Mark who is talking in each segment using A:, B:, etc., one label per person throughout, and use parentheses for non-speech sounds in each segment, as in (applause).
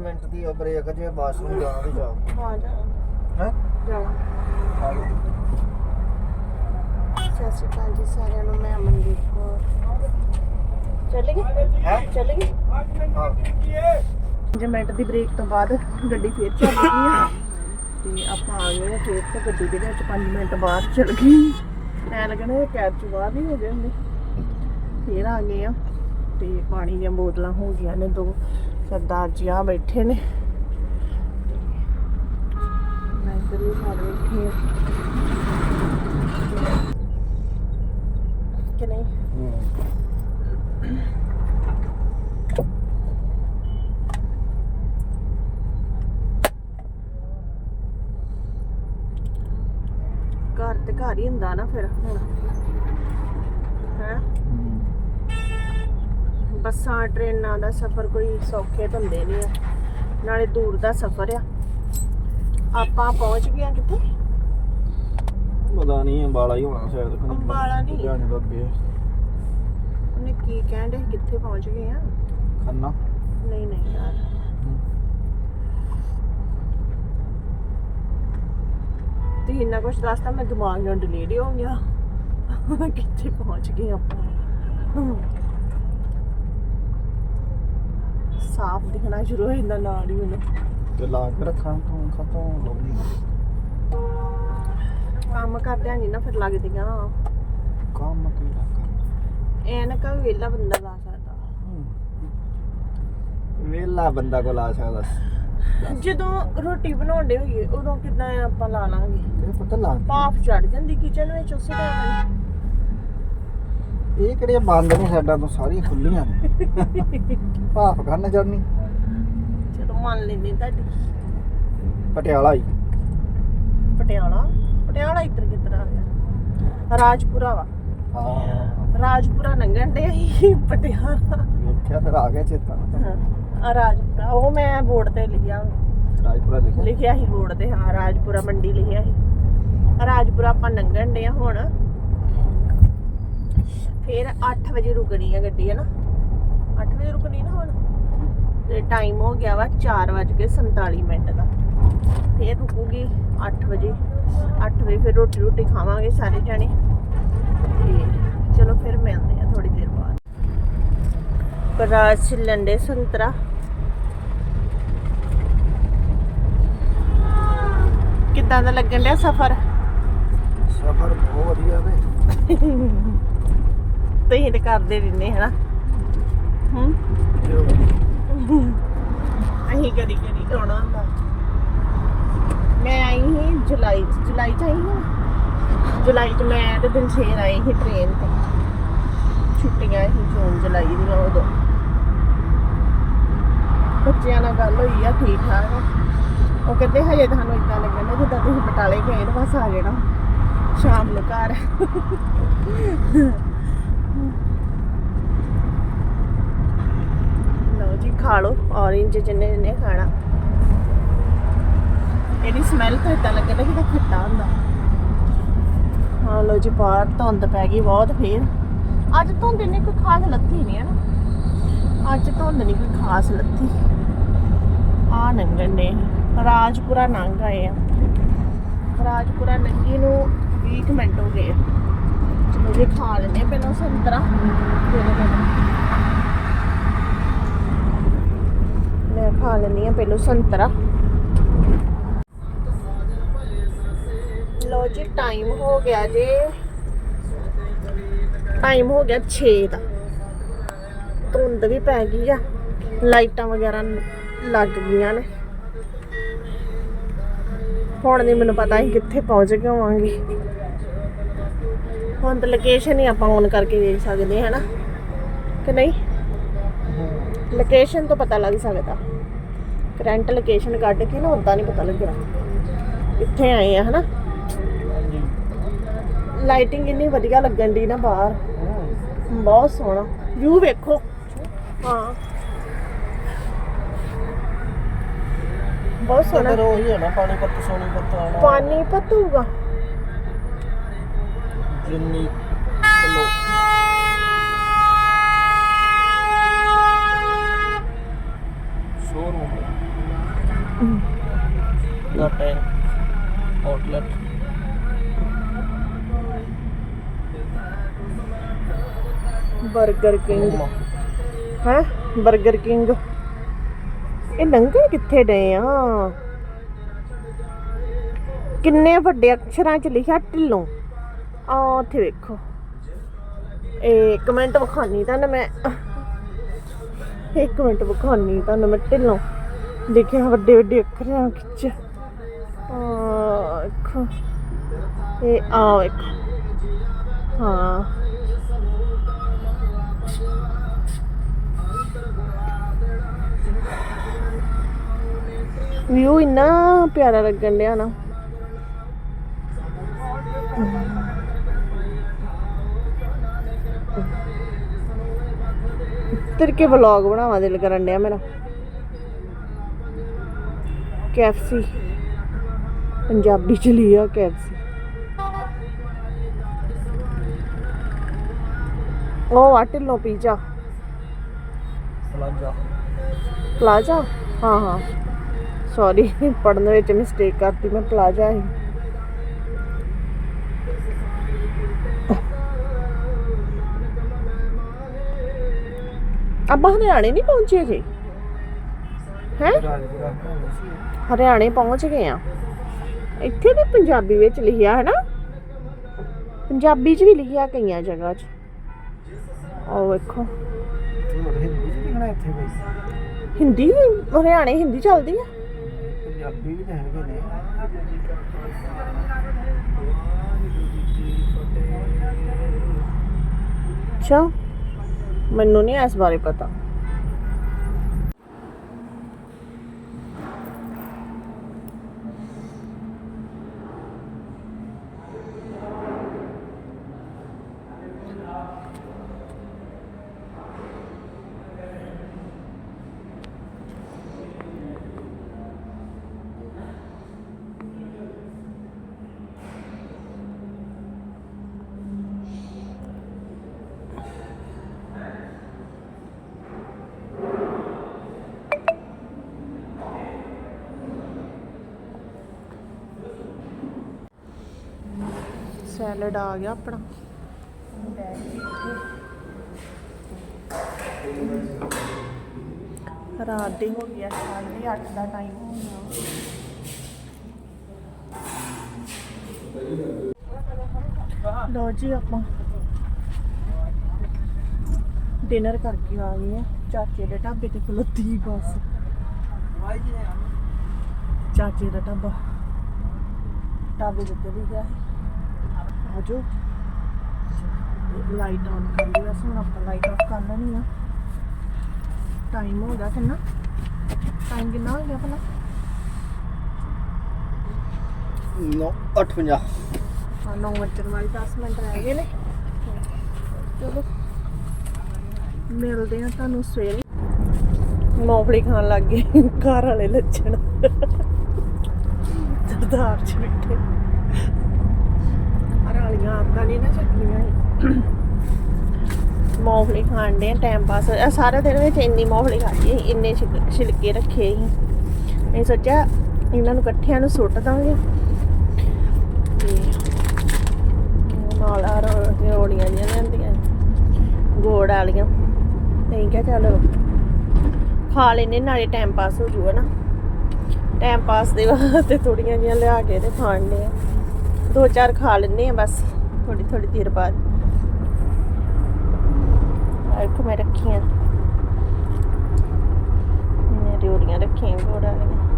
A: Minute ਦੀ ਆ break ਜੇ bathroom ਜਾਣਾ ਤੇ ਜਾ।
B: ਹਾਂ? ਜਾ।
A: ਹੈ।
B: ਜਾਣਾ ਸਤਿ ਸ਼੍ਰੀ ਅਕਾਲ ਜੀ ਸਾਰਿਆਂ ਨੂੰ ਮੈਂ ਅਮਨਦੀਪ ਕੌਰ। ਚੱਲ ਗਏ
A: ਹੈ?
B: ਚੱਲ ਗਏ 5 ਮਿੰਟ ਦੀ ਬ੍ਰੇਕ ਤੋਂ ਬਾਅਦ ਗੱਡੀ ਫੇਰ ਚੱਲ ਗਈ ਆ। ਤੇ ਆਪਾਂ ਆ ਗਏ ਆ ਫੇਰ ਤਾਂ ਗੱਡੀ ਦੇ ਵਿੱਚ 5 ਮਿੰਟ ਬਾਅਦ ਚੱਲ ਗਈ। ਐ ਲੱਗਣਾ ਕੈਬ ਚ ਬਾਹਰ ਹੀ ਹੋ ਗਏ ਹੁੰਦੇ। ਫੇਰ ਆ ਗਏ ਆ। ਤੇ ਪਾਣੀ ਦੀਆਂ ਬੋਤਲਾਂ ਹੋ ਗਈਆਂ ਨੇ ਦੋ। ਸਰਦਾਰ ਜੀ ਆ ਬੈਠੇ ਨੇ। ਮੈਂ ਇੱਧਰ ਵੀ ਸਾਰੇ ਬੈਠੇ ਆ ਕਿ ਨਹੀਂ? ਘਰ ਤੇ ਘਰ ਹੀ ਹੁੰਦਾ ਨਾ ਫਿਰ ਹੁਣ। ਹੈ? ਬੱਸਾਂ ਟ੍ਰੇਨਾਂ ਦਾ ਸਫ਼ਰ ਕੋਈ ਸੌਖੇ ਹੁੰਦੇ ਨਹੀਂ ਆ। ਨਾਲੇ ਦੂਰ ਦਾ ਸਫ਼ਰ ਆ। ਆਪਾਂ ਪਹੁੰਚ ਗਏ ਆ ਕਿੱਥੇ?
A: ਪਤਾ ਨਹੀਂ ਅੰਬਾਲਾ ਹੀ ਹੋਣਾ ਸ਼ਾਇਦ ਖਨੀ।
B: ਅੰਬਾਲਾ ਨਹੀਂ।
A: ਜਾਣੇ ਦਾ ਅੱਗੇ
B: ਉਹਨੇ ਕੀ ਕਹਿੰਦੇ ਕਿੱਥੇ ਪਹੁੰਚ ਗਏ ਆ?
A: ਖੰਨਾ।
B: ਨਹੀਂ ਨਹੀਂ ਯਾਰ। ਤੇ ਇੰਨਾ ਕੁਝ ਦੱਸਤਾ ਮੈਂ ਦਿਮਾਗ ਨਾਲ ਡਿਲੀਟ ਹੋ ਗਿਆ। ਕਿੱਥੇ ਪਹੁੰਚ ਗਏ ਆਪਾਂ? ਸਾਫ਼ ਦਿਖਣਾ ਸ਼ੁਰੂ ਹੋ ਜਾਂਦਾ ਨਾਲ ਹੀ ਮੈਨੂੰ
A: ਤੇ ਲਾ ਕੇ ਰੱਖਾਂ ਤੂੰ ਹੋ ਗਈ
B: ਕੰਮ ਕਰਦਿਆਂ ਨਹੀਂ ਨਾ ਫਿਰ ਲੱਗਦੀਆਂ।
A: ਕੰਮ ਕੀ ਰੱਖਾਂ
B: ਐਨਕ ਵੀ ਵਿਹਲਾ ਬੰਦਾ ਲਾ ਸਕਦਾ।
A: ਵੇਲਾ ਬੰਦਾ ਕੋ ਲਾ ਸਕਦਾ।
B: ਜਦੋਂ ਰੋਟੀ ਬਣਾਉਂਦੇ ਹੋਈਏ ਉਦੋਂ ਕਿਦਾਂ ਆਪਾਂ ਲਾ ਲਾਂਗੇ?
A: ਇਹ ਪਤਾ ਲਾ
B: ਭਾਫ ਚੜ ਜਾਂਦੀ ਕਿਚਨ ਵਿੱਚ ਉਸੇ ਟਾਈਮ
A: ਇਹ ਕਿਹੜੀਆਂ ਬੰਦ ਨੇ ਸਾਡਾਂ ਤੋਂ ਸਾਰੀਆਂ ਖੁੱਲੀਆਂ ਨੇ। (laughs) ਭਾਫ ਕਰਨ ਜਰਨੀ
B: ਚਲੋ ਮੰਨ ਲੈਂਦੇ ਤੁਹਾਡੀ।
A: ਪਟਿਆਲਾ ਹੀ
B: ਪਟਿਆਲਾ? ਪਟਿਆਲਾ ਇੱਧਰ ਕਿੱਧਰ ਆ ਗਿਆ? ਰਾਜਪੁਰਾ ਵਾ।
A: ਹਾਂ।
B: ਰਾਜਪੁਰਾ ਲੰਘਣ ਦੇ ਹੀ ਪਟਿਆਲਾ।
A: ਵੇਖਿਆ ਫਿਰ ਆ ਗਿਆ ਚੇਤਾ।
B: ਆ ਰਾਜਪੁਰਾ ਉਹ ਮੈਂ ਬੋਰਡ ਤੇ ਲਿਖਿਆ।
A: ਰਾਜਪੁਰਾ ਲਿਖਿਆ।
B: ਲਿਖਿਆ ਸੀ ਬੋਰਡ ਤੇ ਹਾਂ ਰਾਜਪੁਰਾ ਮੰਡੀ ਲਿਖਿਆ ਸੀ। ਰਾਜਪੁਰਾ ਆਪਾਂ ਲੰਘਣ ਦੇ ਆ ਹੁਣ। ਫਿਰ 8 ਵਜੇ ਰੁਕਣੀ ਆ ਗੱਡੀ ਹੈ ਨਾ 8 ਵਜੇ ਰੁਕਣੀ ਨਾ ਹੁਣ? ਤੇ ਟਾਈਮ ਹੋ ਗਿਆ ਵਾ 4:47 ਮਿੰਟ ਦਾ। ਫਿਰ ਰੁਕੂਗੀ 8 ਵਜੇ। 8 ਵਜੇ ਫਿਰ ਰੋਟੀ ਰੋਟੀ ਖਾਵਾਂਗੇ ਸਾਰੇ ਜਾਣੇ। ਤੇ ਚਲੋ ਫਿਰ ਮਿਲਦੇ ਆ ਥੋੜੀ ਦੇਰ ਬਾਅਦ। ਪਰਾਸ ਲੰਡੇ ਸੰਤਰਾ। ਕਿੱਦਾਂ ਦਾ ਲੱਗਣ ਡਿਆ ਸਫ਼ਰ?
A: ਸਫਰ ਬਹੁਤ ਵਧੀਆ ਵੇ। (laughs)
B: ਤੁਸੀਂ ਤੇ ਕਰਦੇ ਰਹਿੰਦੇ ਹਨਾ? ਹੂੰ? ਅਸੀਂ ਕਦੀ ਕਦੀ ਆਉਣਾ ਹੁੰਦਾ। ਮੈਂ ਆਈ ਸੀ ਜੁਲਾਈ ਚ ਜੁਲਾਈ ਚ ਆਈ ਹਾਂ ਜੁਲਾਈ ਚ ਮੈਂ ਤੇ ਦਿਲਸ਼ੇਰ ਆਈ ਸੀ ਟ੍ਰੇਨ ਤੇ। ਛੁੱਟੀਆਂ ਸੀ ਜੂਨ, ਜੁਲਾਈ ਦੀਆਂ ਉਦੋਂ। ਬੱਚਿਆਂ ਨਾਲ ਗੱਲ ਹੋਈ ਆ, ਠੀਕ ਠਾਕ ਉਹ ਕਹਿੰਦੇ ਹਜੇ ਤੁਹਾਨੂੰ ਇਦਾਂ ਲੱਗਣਾ ਜਿੱਦਾਂ ਤੁਸੀਂ ਬਟਾਲੇ ਗਏ ਤੇ ਬਸ ਆ ਜਾਣਾ। ਸ਼ਾਮ ਨੂੰ ਘਰ। ਜੀ ਖਾ ਲਓ ਔਰੇਂਜ ਜਿੰਨੇ ਜਿੰਨੇ ਖਾਣਾ। ਇਹਦੀ ਸਮੈਲ ਤਾਂ ਇਦਾਂ ਲੱਗਦਾ ਕਿ ਤਾਂ ਖੱਟਾ ਹੁੰਦਾ। ਹਾਂ ਲਓ ਜੀ ਬਾਹਰ ਧੁੰਦ ਪੈ ਗਈ ਬਹੁਤ ਫੇਰ। ਅੱਜ ਧੁੰਦ ਇੰਨੀ ਕੋਈ ਖਾਸ ਲੱਥੀ ਨਹੀਂ ਹੈ ਨਾ। ਅੱਜ ਧੁੰਦ ਨਹੀਂ ਕੋਈ ਖਾਸ ਲੱਥੀ। ਆ ਨੰਗਣ ਨੇ ਰਾਜਪੁਰਾ ਨੰਗ ਆਏ ਆ। ਰਾਜਪੁਰਾ ਨੰਗੀ ਨੂੰ 20 ਕੁ ਮਿੰਟ ਹੋ ਗਏ। ਚਲੋ ਜੀ ਖਾ ਲੈਨੇ ਪਹਿਲਾਂ ਸੰਤਰਾ। ਫਿਰ ਮੈਨੂੰ ਮੈਂ ਖਾ ਲੈਣੀ ਆ ਪਹਿਲਾਂ ਸੰਤਰਾ। ਲੋ ਜੀ ਟਾਈਮ ਹੋ ਗਿਆ ਜੇ। ਟਾਈਮ ਹੋ ਗਿਆ 6 ਦਾ। ਧੁੰਦ ਵੀ ਪੈ ਗਈ ਆ। ਲਾਈਟਾਂ ਵਗੈਰਾ ਲੱਗ ਗਈਆਂ ਨੇ। ਹੁਣ ਨਹੀਂ ਮੈਨੂੰ ਪਤਾ ਹੀ ਕਿੱਥੇ ਪਹੁੰਚ ਗਏ ਹੋਵਾਂਗੇ। ਹੁਣ ਤਾਂ ਲੋਕੇਸ਼ਨ ਹੀ ਆਪਾਂ ਔਨ ਕਰਕੇ ਵੇਖ ਸਕਦੇ ਹਾਂ ਹਨਾ? ਕਿ ਨਹੀਂ? ਲੋਕੇਸ਼ਨ ਤੋਂ ਪਤਾ ਲੱਗ ਸਕਦਾ। ਕਰੰਟ ਲੋਕੇਸ਼ਨ ਕੱਢ ਕੇ ਨਾ ਉਦਾਂ ਨਹੀਂ ਪਤਾ ਲੱਗਿਆ। ਇੱਥੇ ਆਏ ਆ ਹਨਾ? ਲਾਈਟਿੰਗ ਇੰਨੀ ਵਧੀਆ ਲੱਗਣ ਦੀ ਨਾ ਬਾਹਰ। ਬਹੁਤ ਸੋਹਣਾ। ਵਿਊ ਵੇਖੋ। ਹਾਂ। ਬਹੁਤ ਸੋਹਣਾ।
A: ਉਹੀ ਹੈ ਨਾ ਪਾਣੀ ਪੱਤ ਸੋਣੀ ਪੱਤ ਆਣਾ
B: ਪਾਣੀ ਪਤੂਗਾ
A: ਜਿੰਨੀ ਕਿਲੋ ਸ਼ੋਰੂਮ
B: ਗਰ ਕਿੰਗ ਹੈ 버ਗਰ ਕਿੰਗ ਇਹ ਲੰਗਰ ਕਿੱਥੇ ਡਏ ਆ? ਕਿੰਨੇ ਵੱਡੇ ਅਕਸ਼ਰਾਂ 'ਚ ਲਿਖਿਆ ਢਿੱਲੋਂ? ਆ ਉੱਥੇ ਵੇਖੋ। ਇਹ ਕਮੈਂਟ ਵਿਖਾਣੀ ਤੁਹਾਨੂੰ ਮੈਂ। ਇੱਕ ਮਿੰਟ ਵਿਖਾਣੀ ਤੁਹਾਨੂੰ ਮੈਂ ਢਿੱਲੋਂ। ਲਿਖਿਆ ਵੱਡੇ ਵੱਡੇ ਅੱਖਰਾਂ ਵਿੱਚ ਆ ਵੇਖੋ ਇਹ ਆ ਵੇਖੋ। ਹਾਂ। ਵਿਊ ਇੰਨਾ ਪਿਆਰਾ ਲੱਗਣ ਡਿਆ ਨਾ। ਤੇਰੇ ਕੇ ਵਲੌਗ ਬਣਾਵਾ ਦਿਲ ਕਰਨ ਡਿਆ ਮੇਰਾ। ਕੈਫਸੀ। ਪੰਜਾਬੀ ਚ ਲਿਆ ਕੈਫਸੀ। ਉਹ ਆ ਢਿੱਲੋਂ ਪੀਜ਼ਾ।
A: ਪਲਾਜਾ।
B: ਪਲਾਜ਼ਾ? ਹਾਂ ਹਾਂ। ਸੌਰੀ ਪੜਨ ਵਿੱਚ ਮਿਸਟੇਕ ਕਰਤੀ ਮੈਂ ਪਲਾਜ਼ਾ ਹੀ। ਆਪਾਂ ਹਰਿਆਣੇ ਨਹੀਂ ਪਹੁੰਚੇ ਜੀ ਹੈ? ਹਰਿਆਣੇ ਪਹੁੰਚ ਗਏ ਆ। ਇੱਥੇ ਵੀ ਪੰਜਾਬੀ ਵਿੱਚ ਲਿਖਿਆ ਹੈ ਨਾ? ਪੰਜਾਬੀ 'ਚ ਵੀ ਲਿਖਿਆ ਕਈਆਂ ਜਗ੍ਹਾ 'ਚ। ਉਹ ਵੇਖੋ।
A: ਹਿੰਦੀ
B: ਹਰਿਆਣੇ ਹਿੰਦੀ ਚੱਲਦੀ ਆ?
A: ਪੰਜਾਬੀ ਵੀ ਤਾਂ ਹੈਗੇ ਨੇ
B: ਅੱਛਾ, ਮੈਨੂੰ ਨਹੀਂ ਇਸ ਬਾਰੇ ਪਤਾ। ਸੈਲਡ ਆ ਗਿਆ ਆਪਣਾ। ਰਾਤ ਦੇ ਹੋ ਗਿਆ 8:30 ਦਾ ਟਾਈਮ ਹੋ ਗਿਆ ਲੋ ਜੀ ਆਪਾਂ ਡਿਨਰ ਕਰਕੇ ਆ ਗਏ ਆ। ਚਾਚੇ ਦੇ ਢਾਬੇ ਤੇ ਖਲੋਤੀ ਬਸ। ਚਾਚੇ ਦਾ ਢਾਬਾ। ਢਾਬੇ ਦੇ ਉੱਤੇ ਵੀ ਗਿਆ ਸੀ। ਆਜੋ। ਲਾਈਟ ਆਨ ਕਰ ਲਈ ਬਸ ਹੁਣ ਆਪਾਂ ਲਾਈਟ ਆਫ ਕਰ ਲੈਣੀ ਆ। ਟਾਈਮ ਹੋ ਗਿਆ ਕਿੰਨਾ? ਟਾਈਮ ਕਿੰਨਾ ਹੋ ਗਿਆ ਭਲਾ?
A: ਨੋ 850
B: ਹਾਂ 9 ਵਜੇ ਵਾਲੀ 10 ਮਿੰਟ ਰਹਿ ਗਏ ਨੇ। ਚਲੋ ਮਿਲਦੇ ਆ ਤੁਹਾਨੂੰ ਸਵੇਰੇ। ਮੂੰਗਫਲੀ ਖਾਣ ਲੱਗ ਗਏ ਘਰ ਵਾਲੇ ਲੱਛਣ। ਸਰਦਾਰ ਚ ਬੈਠੇ। ਹਰਾਲੀਆਂ ਆਦਤਾਂ ਨਹੀਂ ਨਾ ਚੱਕੀਆਂ (coughs) ਮੂੰਗਫਲੀ ਖਾਣ ਟਾਈਮ ਪਾਸ ਇਹ ਦਿਨ ਵਿੱਚ ਇੰਨੀ ਮੂੰਗਫਲੀ ਖਾਧੀ ਇੰਨੇ ਛਿਲਕੇ ਰੱਖੇ ਸੀ। ਇਹ ਸੋਚਿਆ ਇਹਨਾਂ ਨੂੰ ਇਕੱਠਿਆਂ ਨੂੰ ਸੁੱਟ ਦਾਂਗੇ। ਨਾਲ ਆ ਰੋੜੀਆਂ ਜਿਹੀਆਂ ਲੈਂਦੀਆਂ, ਗੋੜ ਵਾਲੀਆਂ। ਨਹੀਂ ਕਿਹਾ ਚੱਲ ਖਾ ਲੈਨੇ ਨਾਲੇ ਟਾਈਮ ਪਾਸ ਹੋ ਜੂਗਾ ਨਾ। ਟਾਈਮ ਪਾਸ ਦੇ ਵਾਸਤੇ ਥੋੜੀਆਂ ਜਿਹੀਆਂ ਲਿਆ ਕੇ ਤੇ ਖਾਣ ਨੇ ਦੋ ਚਾਰ ਖਾ ਲੈਨੇ ਆ ਬਸ ਥੋੜੀ ਥੋੜੀ ਦੇਰ ਬਾਅਦ। ਇੱਕ ਮੈਂ ਰੱਖੀਆਂ। ਮੈਂ ਰੋੜੀਆਂ ਰੱਖੀਆਂ ਗੋੜ ਵਾਲੀਆਂ।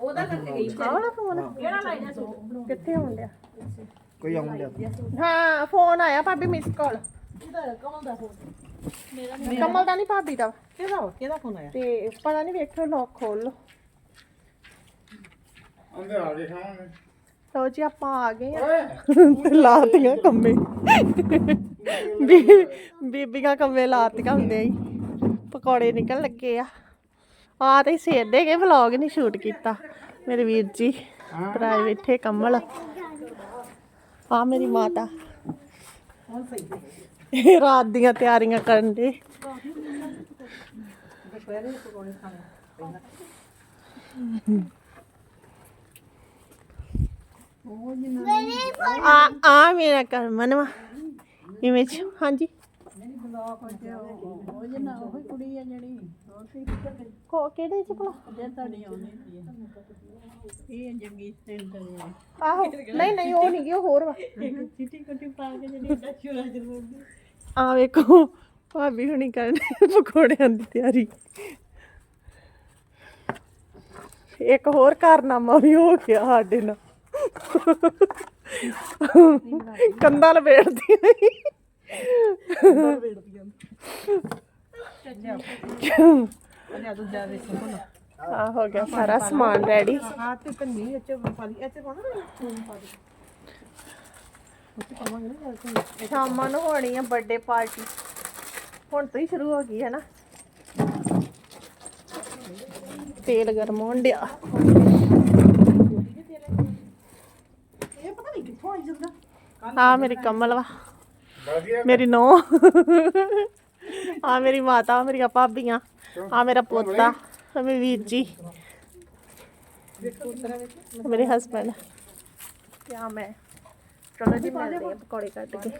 C: ਉਹਦਾ ਕਰਕੇ ਗਈ
B: ਫੋਨ
C: ਕਿਹੜਾ
B: ਕਿੱਥੇ
A: ਕੋਈ ਆਉਂ ਲਿਆ
B: ਹਾਂ ਫੋਨ ਆਇਆ ਭਾਬੀ ਮਿਸ ਕਾਲ
C: ਕਿਹਦਾ ਕੌਣ ਦਾ ਫੋਨ
B: ਕਮਲ ਦਾ ਨਹੀਂ ਭਾਬੀ ਦਾ।
C: ਕਿਹਦਾ ਕਿਹਦਾ ਫੋਨ ਆਇਆ?
B: ਤੇ ਪਤਾ ਨਹੀਂ ਵੇਖਿਓ ਲੋਕ ਖੋਲ ਲੋ
A: ਅੰਦਰ ਆ ਗਏ ਸਾਹਮਣੇ।
B: ਲਓ ਜੀ ਆਪਾਂ ਆ ਗਏ ਆ। ਤੇ ਲਾਤੀਆਂ ਕੰਮੇ। ਬੀ- ਬੀਬੀਆਂ ਕੰਮੇ ਲਾਤੀਆਂ ਹੁੰਦੇ ਹੀ ਪਕੌੜੇ ਨਿਕਲ ਲੱਗੇ ਆ। ਆ ਤੇ ਸੇਰ ਦੇ ਕੇ ਵਲੌਗ ਨਹੀਂ ਸ਼ੂਟ ਕੀਤਾ। ਮੇਰੇ ਵੀਰ ਜੀ ਭਰਾ ਬੈਠੇ ਕਮਲ। ਆ ਮੇਰੀ ਮਾਤਾ। ਇਹ ਰਾਤ ਦੀਆਂ ਤਿਆਰੀਆਂ ਕਰਨ ਦੇ ਆ ਆ ਮੇਰਾ ਕਰਮਨ ਵਾ ਇਮੇਜ ਹਾਂਜੀ।
C: ਉਹ ਜਨਾ ਉਹ ਕੁੜੀ ਆ ਜਿਹੜੀ
B: ਕੋ, ਕਿਹੜੇ ਚ ਭਲਾ?
C: ਜੇ ਤੁਹਾਡੀ ਆਉਂਦੀ ਸੀ ਇਹ ਜੰਗੀ ਸੈਂਟਰ
B: ਆਹੋ, ਨਹੀਂ ਨਹੀਂ, ਉਹ ਨਹੀਂ ਗੀ ਹੋਰ ਵਾ।
C: ਚਿੱਟੀ ਕੁੱਟੀ ਪਾ ਕੇ ਜਿਹੜੀ ਡੱਚੂ ਰਾਜ
B: ਆ ਵੇਖੋ, ਭਾਬੀ ਹੁਣੀ ਕਰਨ ਪਕੌੜਿਆਂ ਦੀ ਤਿਆਰੀ। ਇੱਕ ਹੋਰ ਕਾਰਨਾਮਾ ਵੀ ਹੋ ਗਿਆ ਸਾਡੇ ਨਾਲ। ਕੰਧਾਂ ਲਪੇੜਦੀ ਆ ਹੋ ਗਿਆ ਸਾਰਾ ਸਮਾਨ ਰੈਡੀ
C: ਹਾਂ ਤੇ ਕੰਨੀ ਅੱਛਾ ਪਾ ਲਈ। ਇੱਥੇ ਪਾਉਣਾ ਨਾ? ਫੋਨ ਪਾ ਦੇ। ਉੱਥੇ ਪਾਵਾਂਗੇ ਨਾ ਜਦ ਤੱਕ
B: ਸ਼ਾਮਾਂ ਨੂੰ ਹੋਣੀ ਆ ਬਰਥਡੇ ਪਾਰਟੀ ਹੁਣ ਤੋਂ ਹੀ ਸ਼ੁਰੂ ਹੋ ਗਈ ਹੈ ਨਾ। ਤੇਲ ਗਰਮ ਹੋਣ ਡਿਆ
C: ਇਹ ਪਤਾ ਨਹੀਂ ਕਿੱਥੋਂ ਆਈ ਜਾਂਦਾ
B: ਆ ਮੇਰੀ ਕਮਲ ਵਾ। ਮੇਰੀ ਨੋ ਆ ਮੇਰੀ ਮਾਤਾ ਮੇਰੀਆਂ ਭਾਬੀਆਂ। ਆ ਮੇਰਾ ਪੋਤਾ ਆ ਮੇਰੇ ਵੀਰ ਜੀ। ਮੇਰੇ ਹਸਬੰਡ ਤੇ ਆ ਮੈਂ? ਚਲੋ ਜੀ ਮਿਲਦੇ ਆ ਪਕੌੜੇ ਕੱਢ ਕੇ।